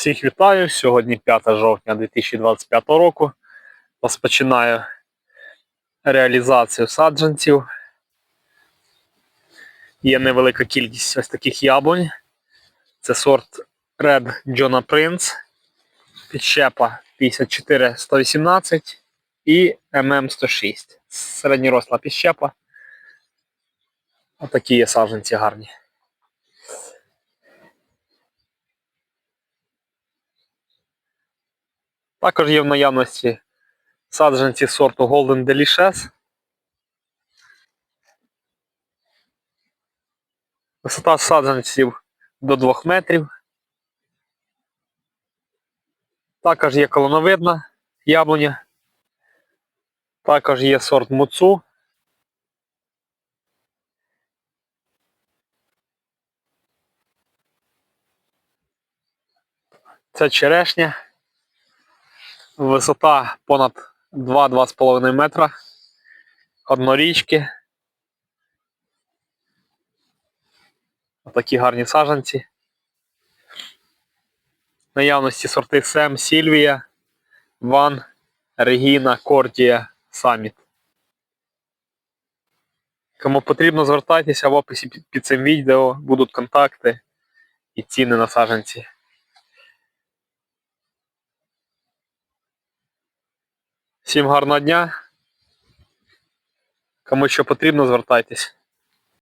Всіх вітаю! Сьогодні 5 жовтня 2025 року. Розпочинаю реалізацію саджанців. Є невелика кількість ось таких яблунь. Це сорт Red John Prince, підщепа 54118 і MM106. Середньоросла підщепа. Отакі є саджанці гарні. Також є в наявності саджанці сорту Golden Delicious. Висота саджанців до 2 метрів. Також є колоновидна яблуня. Також є сорт муцу. Це черешня. Висота понад 2-2,5 метра. Однорічки. Такі гарні саджанці. Наявності сорти Сем, Сільвія, Ван, Регіна, Кортія, Саміт. Кому потрібно, звертайтеся в описі під, цим відео, будуть контакти і ціни на саджанці. Всім гарного дня. Кому що потрібно, звертайтесь.